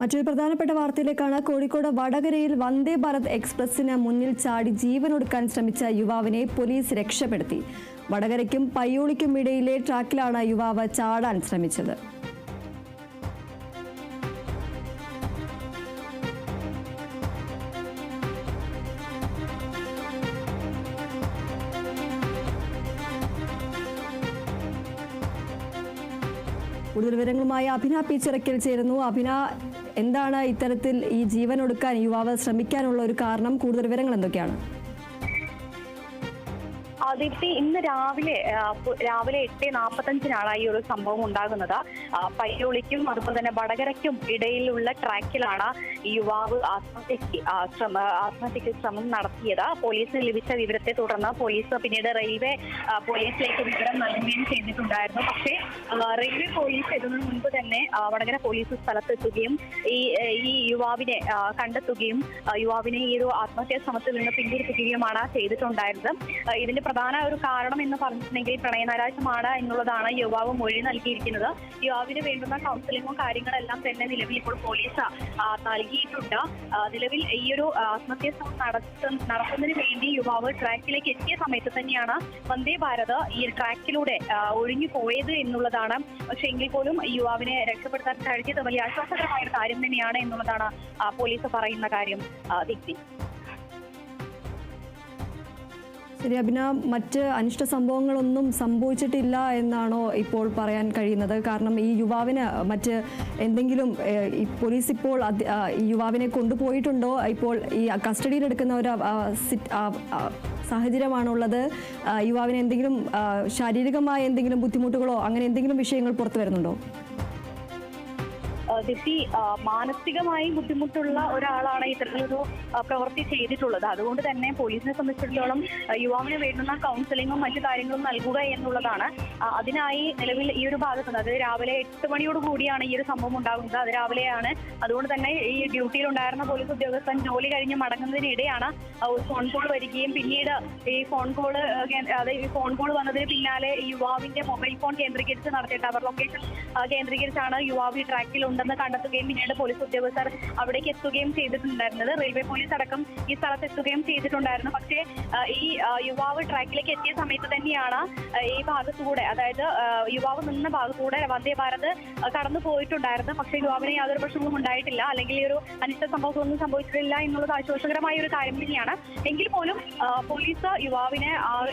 മറ്റൊരു പ്രധാനപ്പെട്ട വാർത്തയിലേക്കാണ് കോഴിക്കോട് വടകരയിൽ വന്ദേ ഭാരത് എക്സ്പ്രസിന് മുന്നിൽ ചാടി ജീവനൊടുക്കാൻ ശ്രമിച്ച യുവാവിനെ പോലീസ് രക്ഷപ്പെടുത്തി. വടകരയ്ക്കും പയ്യോളിക്കും ഇടയിലെ ട്രാക്കിലാണ് യുവാവ് ചാടാൻ ശ്രമിച്ചത്. കൂടുതൽ വിവരങ്ങളുമായി അഭിന പി ചിറക്കിൽ ചേരുന്നു. അഭിന എന്താണ് ഇത്തരത്തിൽ ഈ ജീവൻ ഒടുക്കാൻ യുവാവ് ശ്രമിക്കാനുള്ള ഒരു കാരണം? കൂടുതൽ വിവരങ്ങൾ എന്തൊക്കെയാണ്? ദീപ്തി ഇന്ന് രാവിലെ രാവിലെ എട്ട് നാൽപ്പത്തഞ്ചിനാണ് ഈ ഒരു സംഭവം ഉണ്ടാകുന്നത്. പയ്യോളിക്കും അതുപോലെ തന്നെ വടകരയ്ക്കും ഇടയിലുള്ള ട്രാക്കിലാണ് ഈ യുവാവ് ആത്മഹത്യക്ക് ശ്രമ ആത്മഹത്യക്ക് ശ്രമം നടത്തിയത്. പോലീസിന് ലഭിച്ച വിവരത്തെ തുടർന്ന് പോലീസ് പിന്നീട് റെയിൽവേ പോലീസിലേക്ക് വിവരം നൽകുകയും ചെയ്തിട്ടുണ്ടായിരുന്നു. പക്ഷേ റെയിൽവേ പോലീസ് എത്തുന്നതിന് മുൻപ് തന്നെ വടകര പോലീസ് സ്ഥലത്തെത്തുകയും ഈ ഈ യുവാവിനെ കണ്ടെത്തുകയും യുവാവിനെ ഈ ഒരു ആത്മഹത്യാ ശ്രമത്തിൽ നിന്ന് പിന്തിരിപ്പിക്കുകയുമാണ് ചെയ്തിട്ടുണ്ടായിരുന്നത്. ഇതിന്റെ പ്രധാന ഒരു കാരണം എന്ന് പറഞ്ഞിട്ടുണ്ടെങ്കിൽ പ്രണയനാരാശമാണ് എന്നുള്ളതാണ് യുവാവ് മൊഴി നൽകിയിരിക്കുന്നത്. യുവാവിന് വേണ്ടുന്ന കൗൺസിലിങ്ങും കാര്യങ്ങളെല്ലാം തന്നെ നിലവിൽ ഇപ്പോൾ പോലീസ് നൽകിയിട്ടുണ്ട്. നിലവിൽ ഈ ഒരു ആത്മഹത്യ നടത്തുന്നതിന് വേണ്ടി യുവാവ് ട്രാക്കിലേക്ക് എത്തിയ സമയത്ത് തന്നെയാണ് വന്ദേ ഭാരത് ഈ ട്രാക്കിലൂടെ ഒഴിഞ്ഞു പോയത് എന്നുള്ളതാണ്. പക്ഷേ എങ്കിൽ പോലും യുവാവിനെ രക്ഷപ്പെടുത്താൻ കഴിഞ്ഞത് വലിയ ആശ്വാസകരമായ കാര്യം തന്നെയാണ് എന്നുള്ളതാണ് പോലീസ് പറയുന്ന കാര്യം ദീപ്തി ശരി അഭിന മറ്റ് അനിഷ്ട സംഭവങ്ങളൊന്നും സംഭവിച്ചിട്ടില്ല എന്നാണോ ഇപ്പോൾ പറയാൻ കഴിയുന്നത്? കാരണം ഈ യുവാവിന് മറ്റ് എന്തെങ്കിലും പോലീസ് ഇപ്പോൾ ഈ യുവാവിനെ കൊണ്ടുപോയിട്ടുണ്ടോ? ഇപ്പോൾ ഈ കസ്റ്റഡിയിലെടുക്കുന്ന ഒരു സാഹചര്യമാണുള്ളത്. യുവാവിന് എന്തെങ്കിലും ശാരീരികമായ എന്തെങ്കിലും ബുദ്ധിമുട്ടുകളോ അങ്ങനെ എന്തെങ്കിലും വിഷയങ്ങൾ പുറത്തു വരുന്നുണ്ടോ? ആ, മാനസികമായി ബുദ്ധിമുട്ടുള്ള ഒരാളാണ് ഇത്തരത്തിലൊരു പ്രവൃത്തി ചെയ്തിട്ടുള്ളത്. അതുകൊണ്ട് തന്നെ പോലീസിനെ സംബന്ധിച്ചിടത്തോളം യുവാവിന് വേണ്ടുന്ന കൗൺസിലിങ്ങും മറ്റു കാര്യങ്ങളും നൽകുക എന്നുള്ളതാണ്. അതിനായി നിലവിൽ ഈ ഒരു ഭാഗത്ത് നിന്ന് അത് രാവിലെ എട്ട് മണിയോട് കൂടിയാണ് ഈ ഒരു സംഭവം ഉണ്ടാകുന്നത്. അത് രാവിലെയാണ്. അതുകൊണ്ട് തന്നെ ഈ ഡ്യൂട്ടിയിൽ ഉണ്ടായിരുന്ന പോലീസ് ഉദ്യോഗസ്ഥൻ ജോലി കഴിഞ്ഞ് മടങ്ങുന്നതിനിടെയാണ് ഫോൺ കോൾ വരികയും പിന്നീട് ഈ ഫോൺ കോൾ അതായത് ഈ ഫോൺ കോൾ വന്നതിന് പിന്നാലെ യുവാവിന്റെ മൊബൈൽ ഫോൺ കേന്ദ്രീകരിച്ച് നടത്തിയ അവർ ലൊക്കേഷൻ കേന്ദ്രീകരിച്ചാണ് യുവാവ് ട്രാക്കിൽ ഉണ്ടെന്ന് കണ്ടെത്തുകയും പിന്നീട് പോലീസ് ഉദ്യോഗസ്ഥർ അവിടേക്ക് എത്തുകയും ചെയ്തിട്ടുണ്ടായിരുന്നത്. റെയിൽവേ പോലീസ് അടക്കം ഈ സ്ഥലത്ത് എത്തുകയും ചെയ്തിട്ടുണ്ടായിരുന്നു. പക്ഷേ ഈ യുവാവ് ട്രാക്കിലേക്ക് എത്തിയ സമയത്ത് തന്നെയാണ് ഈ ഭാഗത്തൂടെ അതായത് യുവാവ് നിന്ന ഭാഗത്തൂടെ വന്ദേ ഭാരത് കടന്നു പോയിട്ടുണ്ടായിരുന്നു. പക്ഷേ യുവാവിന് യാതൊരു പ്രശ്നവും ഉണ്ടായിട്ടില്ല. അല്ലെങ്കിൽ ഈ ഒരു അനിഷ്ട സംഭവത്തിലൊന്നും സംഭവിച്ചിട്ടില്ല എന്നുള്ളത് ആശ്വാസകരമായ ഒരു കാര്യം തന്നെയാണ്. എങ്കിൽ പോലും പോലീസ് യുവാവിനെ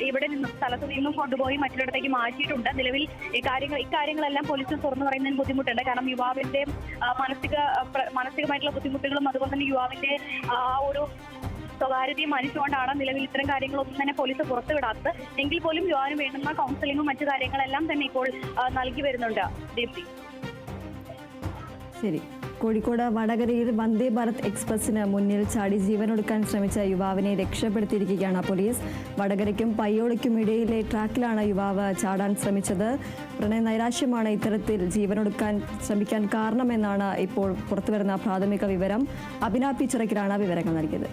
ഇവിടെ നിന്നും സ്ഥലത്ത് നിന്നും കൊണ്ടുപോയി മറ്റൊരിടത്തേക്ക് മാറ്റിയിട്ടുണ്ട്. നിലവിൽ ഈ കാര്യങ്ങൾ ഇക്കാര്യങ്ങളെല്ലാം പോലീസ് തുറന്നു പറയുന്നതിന് ബുദ്ധിമുട്ടുണ്ട്. കാരണം യുവാവിന്റെ മാനസിക മാനസികമായിട്ടുള്ള ബുദ്ധിമുട്ടുകളും അതുപോലെ തന്നെ യുവാവിന്റെ ആ ഒരു സ്വകാര്യതയും മാനിച്ചുകൊണ്ടാണ് നിലവിൽ ഇത്തരം കാര്യങ്ങളൊന്നും തന്നെ പോലീസ് പുറത്തുവിടാത്തത്. എങ്കിൽ പോലും യുവാവിന് വേണ്ടുന്ന കൗൺസിലിങ്ങും മറ്റു കാര്യങ്ങളെല്ലാം തന്നെ ഇപ്പോൾ നൽകി വരുന്നുണ്ട്. ദീപ്തി. ശരി. കോഴിക്കോട് വടകരയിൽ വന്ദേ ഭാരത് എക്സ്പ്രസിന് മുന്നിൽ ചാടി ജീവനൊടുക്കാൻ ശ്രമിച്ച യുവാവിനെ രക്ഷപ്പെടുത്തിയിരിക്കുകയാണ് പോലീസ്. വടകരയ്ക്കും പയ്യോളിക്കും ഇടയിലെ ട്രാക്കിലാണ് യുവാവ് ചാടാൻ ശ്രമിച്ചത്. പ്രണയ നൈരാശ്യമാണ് ഇത്തരത്തിൽ ജീവനൊടുക്കാൻ ശ്രമിക്കാൻ കാരണമെന്നാണ് ഇപ്പോൾ പുറത്തുവരുന്ന പ്രാഥമിക വിവരം. ചിറക്കിലാണ് വിവരങ്ങൾ നൽകിയത്.